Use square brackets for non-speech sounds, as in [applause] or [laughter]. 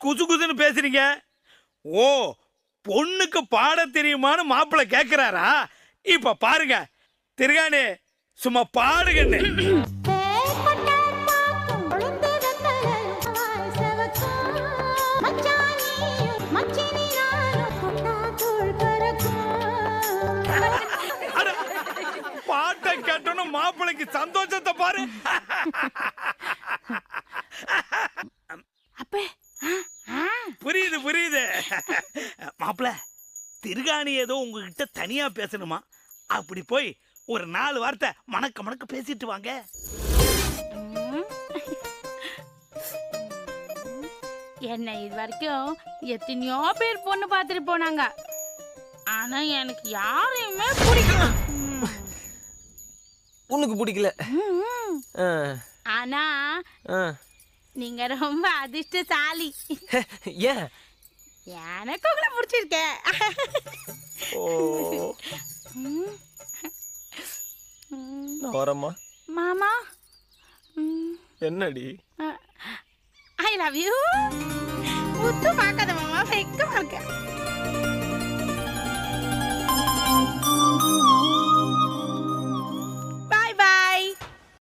குசு குசுன்னு பேசுறீங்க? ஓ பொண்ணுக்கு பாட தெரியுமான்னு மாப்பிள்ளை கேட்கிறாரா இப்ப பாருங்க. திருகாணி சும்மா பாடுங்கன்னு. அட, பாட்டை கேட்டோன்னு மாப்பிள்ளைக்கு சந்தோஷத்தை பாரு. [laughs] புரியுது புரியுது. [laughs] மாப்பிள்ள திருகாணி ஏதோ உங்ககிட்ட தனியா பேசணுமா? அப்படி போய் ஒரு நாலு வார்த்தை மணக்க மணக்க பேசிட்டு வாங்க. என்னை இது வரைக்கும் எத்தனையோ பேர் பொண்ணு பார்த்துட்டு போனாங்க. ஆனா எனக்கு யாரையுமே பிடிக்கல. உனக்கு பிடிக்கல. ஆனா. நீங்க ரொம்ப அதிர்ஷ்டசாலி. [laughs] ஏன்? எனக்கு உங்களை பிடிச்சிருக்கேன் வரேம்மா. மாமா. என்னடி? I love you. முத்து பார்க்காத மாமா வெக்கமா இருக்க.